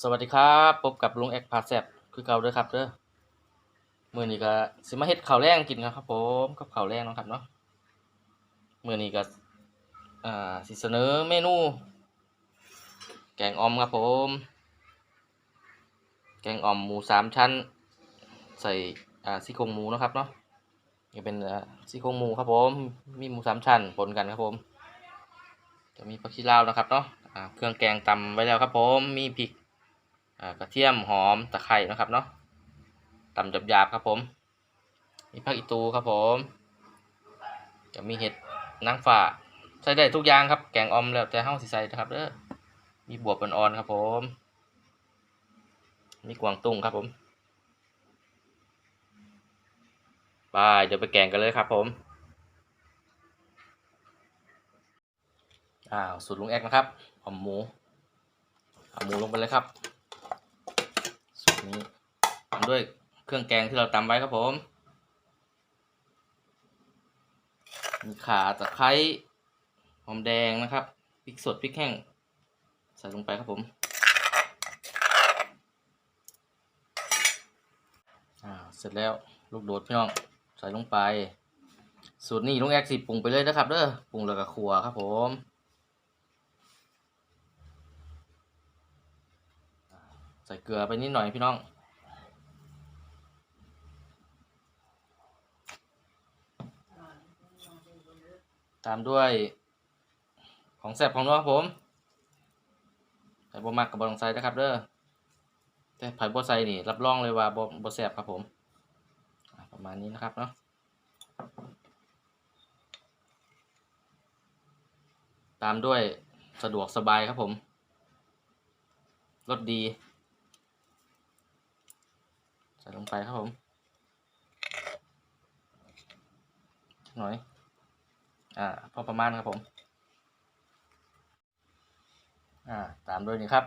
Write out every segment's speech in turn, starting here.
สวัสดีครับพบกับลุงแอกพาแซบคือเก่าด้อครับเด้อมื้อนี้ก็สิมาเฮ็ดข้าวแรงกินนะครับผมกับข้าวแรงนะครับเนาะมื้อนี้ก็อ่าสิเสนอเมนู แกงอ่อมครับผม แกงอ่อมหมูสามชั้น ใส่อ่าซี่โครงหมูนะครับเนาะนี่เป็นอ่าซี่โครงหมูครับผม มีหมูสามชั้นปนกันครับผม จะมีผักชีลาวนะครับเนาะอ่าเครื่องแกงตำไว้แล้วครับผม มีพริก กระเทียมหอมตะไคร้นะครับเนาะตำหยาบๆครับผม มีผักอีตูครับผม จะมีเห็ดนางฟ้าใส่ได้ทุกอย่างครับ แกงออมแล้วแต่เฮาสิใส่นะครับเด้อมีบวบอ่อนๆครับผม มีกวางตุ้งครับผมไปเดี๋ยวไปแกงกันเลยครับผมอ้าวสูตรลุงแอกนะครับหอมหมูเอาหมูลงไปเลยครับ นี้ตามด้วยเครื่องแกงที่เราตำไว้ครับผม มีข่าตะไคร้หอมแดงนะครับพริกสดพริกแห้ง ใส่ลงไปครับผมเสร็จแล้วลูกโดดพี่น้องใส่ลงไป สูตรนี้ลุงแอกสิปรุงไปเลยนะครับเด้อปรุงแล้วก็ขัวครับผม ส่เกลือไปนิดหน่อยพี่น้อง ตามด้วยของแซ่บของน้องครับผมไผ่บมักกับบองไซนะครับเด้อแต่ไผ่บอไซนี่ รับรองเลยว่าบอบแซ่บครับผม ประมาณนี้นะครับเนาะตามด้วยสะดวกสบายครับผมรสดี ใส่ลงไปครับผมหน่อย อ่า พอประมาณครับผม อ่า ตามด้วยนี่ครับ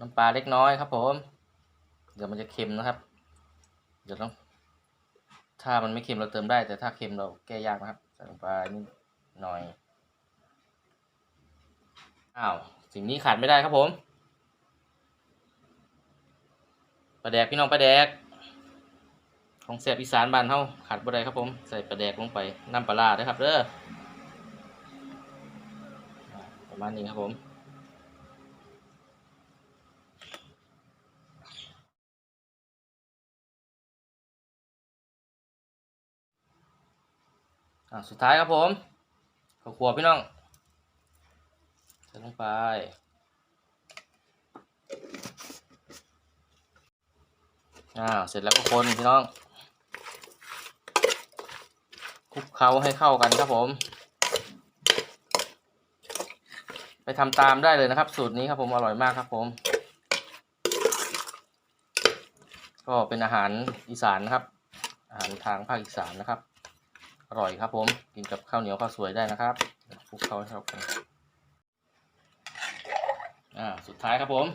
น้ำปลาเล็กน้อยครับผม เดี๋ยวมันจะเค็มนะครับ เดี๋ยวต้อง ถ้ามันไม่เค็มเราเติมได้ แต่ถ้าเค็มเราแก้ยากนะครับ ใส่ลงไปนิดหน่อย อ้าว สิ่งนี้ขาดไม่ได้ครับผมป ลาแดกพี่น้องปลาแดก ของแซ่บอีสานบ้านเฮาขาดบ่ได้ครับผม ใส่ปลาแดกลงไปน้ำปลาร้าด้วยครับเด้อประมาณนี้ครับผมอ่าสุดท้ายครับผมข้าวคั่วพี่น้องใส่ลงไป อ่าเสร็จแล้วก็คนพี่น้องคลุกเคล้าให้เข้ากันครับผม ไปทำตามได้เลยนะครับ สูตรนี้ครับผมอร่อยมากครับผม ก็เป็นอาหารอีสานนะครับ อาหารทางภาคอีสานนะครับ อร่อยครับผมกินกับข้าวเหนียวข้าวสวยได้นะครับคลุกเคล้าให้เข้ากันอ่าสุดท้ายครับผม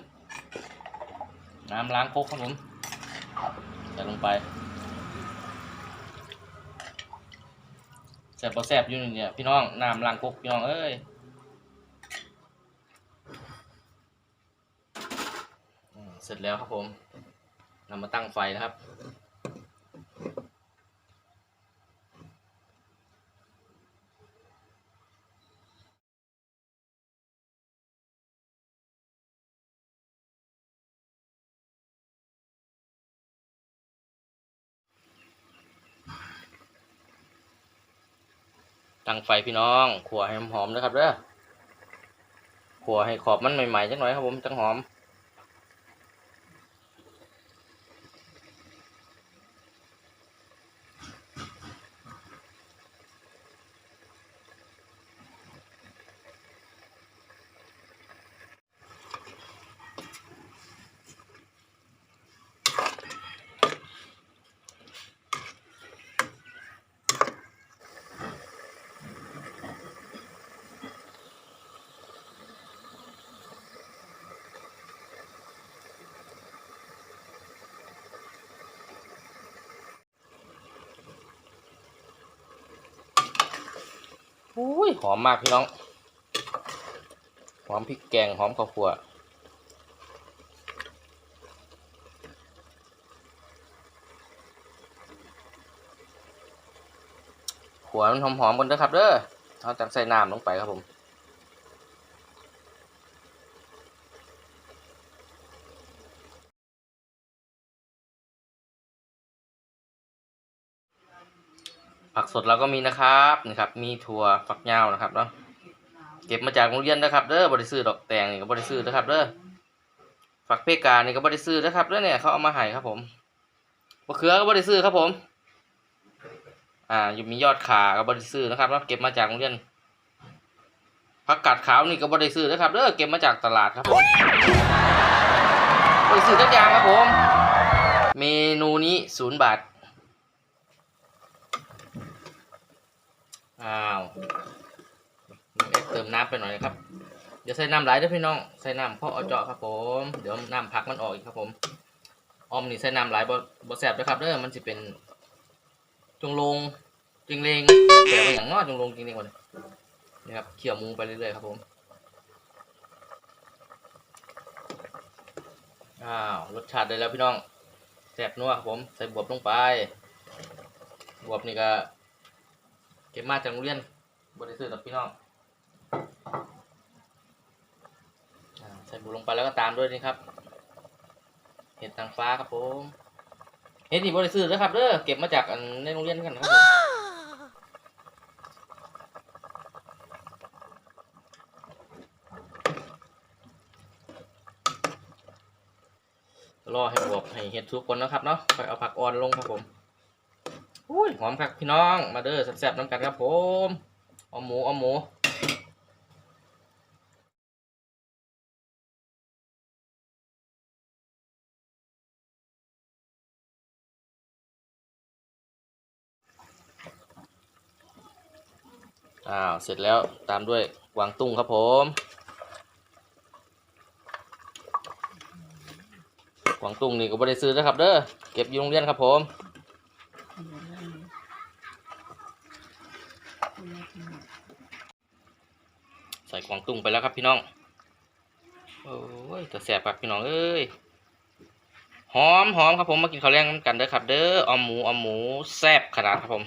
น้ำล้างครกครับผม ส่ลงไปแซ่บบ่แสบอยู่นี่เนี่ยพี่น้องน้ำล้างกกพี่น้องเอ้ยเสร็จแล้วครับผมนำมาตั้งไฟนะครับ ตั้งไฟพี่น้องขัวให้หอมๆนะครับเด้อขัวให้ขอบมันใหม่ๆจังหน่อยครับผมจังหอม อุ้ยหอมมากพี่น้อง หอมพริกแกงหอมข้าวคั่วหัวมันหอมๆกันนะครับเด้อเอาจากใส่น้ำลงไปครับผม สดเราก็มีนะครับนี่ครับ มีถั่วฝักยาวนะครับเนาะเก็บมาจากโรงเรียนนะครับเด้อบริซื้อดอกแตงนี่ก็บริซื้อนะครับเด้อฝักเพกานี่ก็บริซื้อนะครับเด้อเนี่ยเขาเอามาให้ครับผมมะเขือก็บริซื้อครับผม อ่าอยู่มียอดขาก็บริซื้อนะครับเนาะเก็บมาจากโรงเรียนผักกาดขาวนี่ก็บริซื้อนะครับเด้อเก็บมาจากตลาดครับผมบริซื้อทุกอย่างครับผม เมนูนี้ศูนย์บาท อ้าวเอ็ดเติมน้ำไปหน่อยนะครับเดี๋ยวใส่น้ำไหลด้วยพี่น้องใส่น้ำเพราะเอาเจาะครับผม เดี๋ยวน้ำพักมันออกอีกครับผมออมนี่ใส่น้ำไหลบ่บ่แสบนะครับเด้อมันจะเป็นจงลงจิงเลงแต่ว่าอย่างน้อจงลงจริงๆก่อนนี่ครับเขี่ยมูไปเรื่อยๆครับผมอ้าวรสชาติได้แล้วพี่น้องแซ่บนัวครับผมใส่บวบลงไป บวบนี่ก็ เก็บมาจากโรงเรียนบริสุทธิ์พี่น้องใส่บุลงไปแล้วก็ตามด้วยนี่ครับ เห็ดทางฟ้าครับผมเห็ดนี่บริสุทธิ์นะครับเด้อเก็บมาจากในโรงเรียนกันครับผมรอให้บวบให้เห็ดทุกคนนะครับเนาะค่อยเอาผักอ่อนลงครับผม อุ้ยหอมครับพี่น้อง มาเด้อแซ่บๆน้ำกันครับผมเอาหมูเอาหมูอ้าว เสร็จแล้วตามด้วยกวางตุ้งครับผม กวางตุ้งนี่ก็ไม่ได้ซื้อนะครับเด้อเก็บอยู่โรงเรียนครับผม ใส่กวางตุ้ง ไปแล้วครับพี่น้อง โอ้ยจะแสบครับพี่น้องเอ้ย หอมหอมครับผมมากินข้าวแรงกันเด้อครับ เด้อออมหมูออมหมูแซ่บขนาดครับผม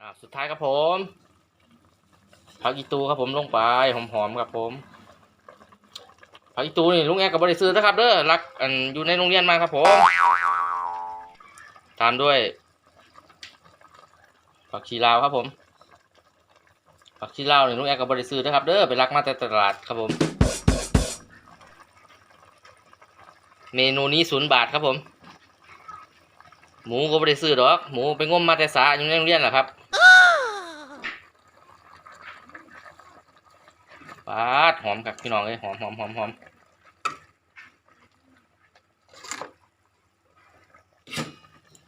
อ่าสุดท้ายครับผมผักอีตูครับผมลงไปหอมๆครับผม ผักอีตูนี่ลุงแอกกับบริซื้อนะครับเด้อรักอันอยู่ในโรงเรียนมาครับผมตามด้วยผักชีลาวครับผมผักชีลาวนี่ลุงแอกกับบริซื้อนะครับเด้อไปรักมาแต่ตลาดครับผม เมนูนี้ศูนย์บาทครับผม หมูก็ไม่ได้ซื้อดอก หมูไปงมมาแต่สาอยู่ในโรงเรียนแหละครับ ปาดหอมกับพี่น้องเลยหอมหอมหอมหอม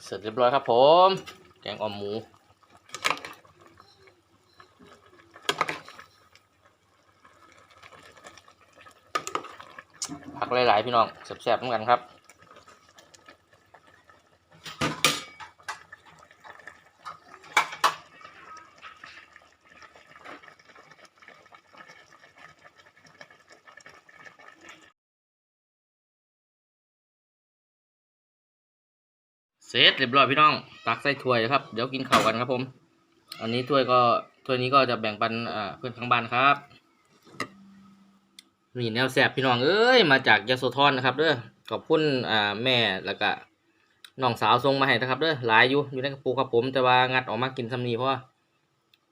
เสร็จเรียบร้อยครับผม แกงอ่อมหมูผักหลาย ๆ พี่น้องแซ่บๆเหมือนกันครับ เส ร็จเรียบร้อยพี่น้อง ตักใส่ถ้วยครับ เดี๋ยวกินข้าวกันครับผม อันนี้ถ้วยก็ถ้วยนี้ก็จะแบ่งปันเพื่อนข้างบ้านครับนี่แนวแสบพี่น้องเอ้ยมาจากยโสธรนะครับเด้อขอบคุณอ่าแม่แล้วก็น้องสาวส่งมาให้นะครับเด้อหลายอยู่อยู่ในกระปุกครับผม แต่ว่างัดออกมากินซ้ำนี้เพราะว่า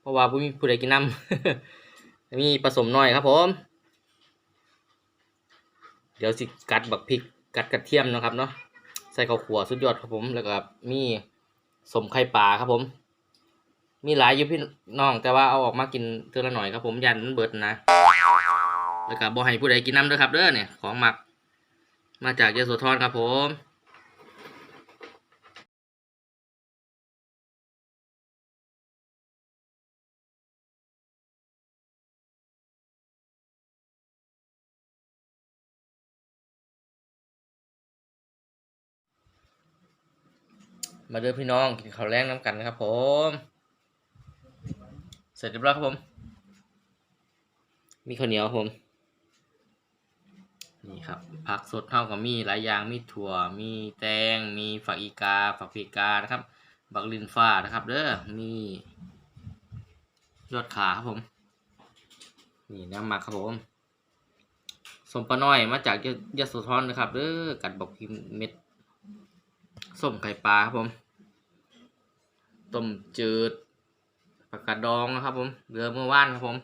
เพราะว่าผู้มีผู้ใดกินน้ำมีผสมหน่อยครับผม เดี๋ยวสิกัดบักพริกกัดกระเทียมนะครับเนาะ ใส่ข้าวขัวสุดยอดครับผมแล้วก็มีสมไข่ปลาครับผม มีหลายอยู่พี่น้องแต่ว่าเอาออกมากินเท่าละหน่อยครับผมยันมันเบิดนะแล้วก็บ่ให้ผู้ใดกินน้ำเด้อครับเด้อเนี่ยของหมัก มาจากเยโสธรครับผม มาเด้อพี่น้องกินข้าวแรงน้ำกันนะครับผม เสร็จเรียบร้อยครับผม มีข้าวเหนียวผม นี่ครับ ผักสดเท่ากับมีหลายอย่าง มีถั่ว มีแตง มีฝักอีกา ฝักเพกานะครับ บักลินฟ้านะครับ เด้อ มียอดขาครับผม นี่น้ำหมักครับผมสมปน้อยมาจากยยโสธรนะครับเด้อกัดบอกพิมพ์เม็ด ส้มไข่ปลาครับผม ต้มจืดผักกาดดองนะครับ ผมเรือเมื่อวานครับผม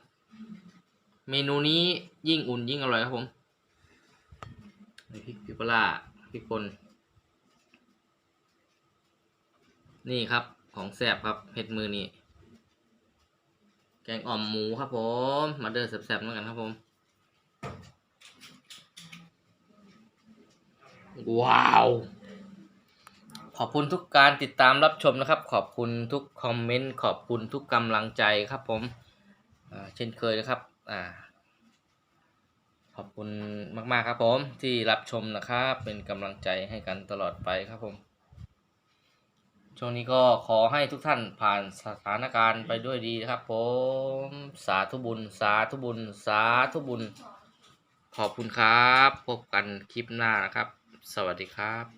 เมนูนี้ยิ่งอุ่นยิ่งอร่อยครับผมพริกพิปลาพริกป่นนี่ครับของแซ่บครับเผ็ดมือนี่แกงอ่อมหมูครับผม มาเดินแซ่บๆเหมือนกันครับผม ว้าว ขอบคุณทุกการติดตามรับชมนะครับ ขอบคุณทุกคอมเมนต์ขอบคุณทุกกำลังใจครับผมเช่นเคยนะครับอ่าขอบคุณมาก ๆ ครับผมที่รับชมนะครับ เป็นกำลังใจให้กันตลอดไปครับผม ช่วงนี้ก็ขอให้ทุกท่านผ่านสถานการณ์ไปด้วยดีนะครับผม สาธุบุญ สาธุบุญ สาธุบุญ ขอบคุณครับ พบกันคลิปหน้านะครับ สวัสดีครับ